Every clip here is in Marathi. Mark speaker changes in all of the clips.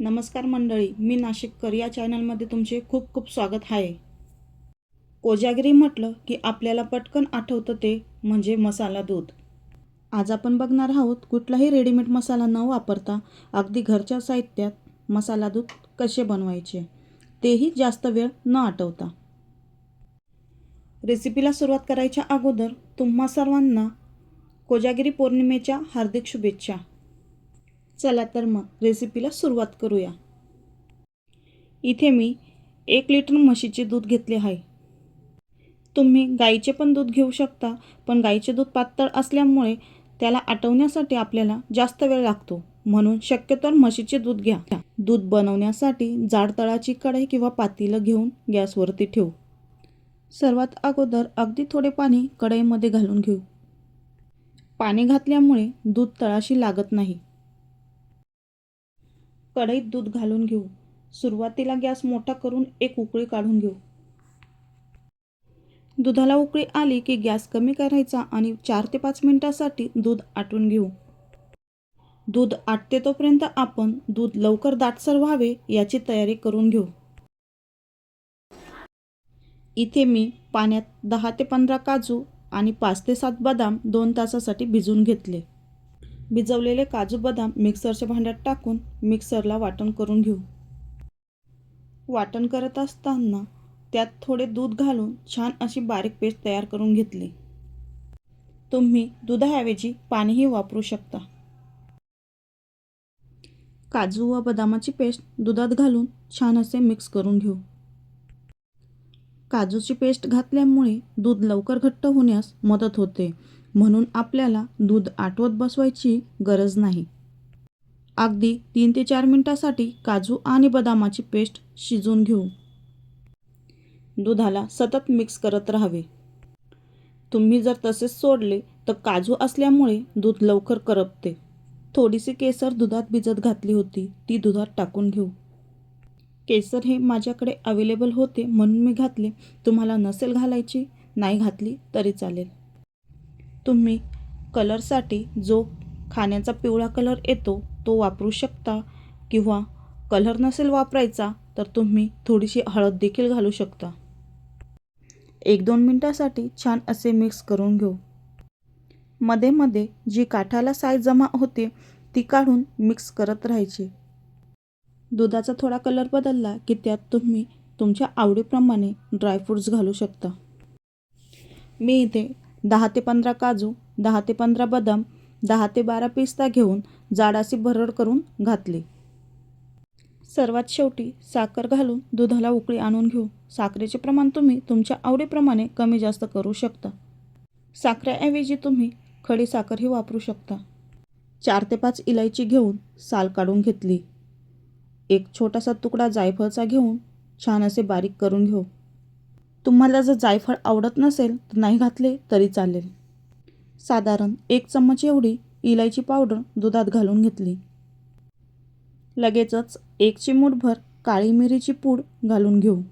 Speaker 1: नमस्कार मंडळी मी नाशिककर या चॅनलमध्ये तुमचे खूप खूप स्वागत आहे. कोजागिरी म्हटलं की आपल्याला पटकन आठवतं ते म्हणजे मसाला दूध. आज आपण बघणार आहोत कुठलाही रेडीमेड मसाला न वापरता अगदी घरच्या साहित्यात मसाला दूध कसे बनवायचे तेही जास्त वेळ न आठवता. रेसिपीला सुरुवात करायच्या अगोदर तुम्हा सर्वांना कोजागिरी पौर्णिमेच्या हार्दिक शुभेच्छा. चला तर मग रेसिपीला सुरुवात करूया. इथे मी एक लिटर म्हशीचे दूध घेतले आहे. तुम्ही गाईचे पण दूध घेऊ शकता पण गाईचे दूध पातळ असल्यामुळे त्याला आटवण्यासाठी आपल्याला जास्त वेळ लागतो. म्हणून शक्यतो म्हशीचे दूध घ्या. दूध बनवण्यासाठी जाड तळाची कढई किंवा पातीलं घेऊन गॅसवरती ठेवू. सर्वात अगोदर अगदी थोडे पाणी कढईमध्ये घालून घेऊ. पाणी घातल्यामुळे दूध तळाशी लागत नाही. कढईत दूध घालून घेऊ. सुरुवातीला गॅस मोठा करून एक उकळी काढून घेऊ. दुधाला उकळी आली की गॅस कमी करायचा आणि चार ते पाच मिनिटासाठी दूध आटून घेऊ. दूध आटते तोपर्यंत आपण दूध लवकर दाटसर व्हावे याची तयारी करून घेऊ. इथे मी पाण्यात दहा ते पंधरा काजू आणि पाच ते सात बदाम दोन तासासाठी भिजवून घेतले. भिजवलेले काजू बदाम मिक्सरच्या भांड्यात टाकून मिक्सरला वाटण करून घेऊ. वाटण करत असताना त्यात थोडे दूध घालून छान अशी बारीक पेस्ट तयार करून घेतली. तुम्ही दुधाऐवजी पाणीही वापरू शकता. काजू व बदामाची पेस्ट दुधात घालून छान असे मिक्स करून घेऊ. काजूची पेस्ट घातल्यामुळे दूध लवकर घट्ट होण्यास मदत होते. म्हणून आपल्याला दूध आटवत बसवायची गरज नाही. अगदी तीन ते चार मिनटासाठी काजू आणि बदामाची पेस्ट शिजवून घेऊ. दुधाला सतत मिक्स करत राहावे. तुम्ही जर तसेच सोडले तर काजू असल्यामुळे दूध लवकर करपते. थोडीशी केसर दुधात भिजत घातली होती ती दुधात टाकून घेऊ. केसर हे माझ्याकडे अवेलेबल होते म्हणून मी घातले. तुम्हाला नसेल घालायची नाही घातली तरी चालेल. तुम्ही कलरसाठी जो खाण्याचा पिवळा कलर येतो तो वापरू शकता. किंवा कलर नसेल वापरायचा तर तुम्ही थोडीशी हळद देखील घालू शकता. एक दोन मिनटासाठी छान असे मिक्स करून घेऊ. मध्ये मध्ये जी काठाला साय जमा होते ती काढून मिक्स करत राहायची. दुधाचा थोडा कलर बदलला की त्यात तुम्ही तुमच्या आवडीप्रमाणे ड्रायफ्रूट्स घालू शकता. मी इथे दहा ते पंधरा काजू दहा ते पंधरा बदाम दहा ते बारा पिस्ता घेऊन जाडाशी भरड करून घातली. सर्वात शेवटी साखर घालून दुधाला उकळी आणून घेऊ. साखरेचे प्रमाण तुम्ही तुमच्या आवडीप्रमाणे कमी जास्त करू शकता. साखरेऐवजी तुम्ही खडी साखरही वापरू शकता. चार ते पाच इलायची घेऊन साल काढून घेतली. एक छोटासा तुकडा जायफळचा घेऊन छान असे बारीक करून घेऊ. तुम्हाला जर जायफळ आवडत नसेल तर नाही घातले तरी चालेल. साधारण एक चम्मच एवढी इलायची पावडर दुधात घालून घेतली. लगेचच एक चिमूटभर काळी मिरीची पूड घालून घेऊ.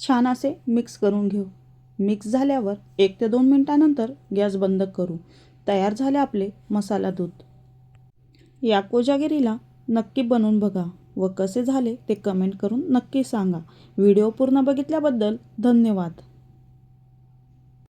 Speaker 1: छान असे मिक्स करून घेऊ. मिक्स झाल्यावर एक ते दोन मिनटानंतर गॅस बंद करू. तयार झाले आपले मसाला दूध. या कोजागिरीला नक्की बनवून बघा. व कसे झाले ते कमेंट करून नक्की सांगा. व्हिडिओ पूर्ण बघितल्याबद्दल धन्यवाद.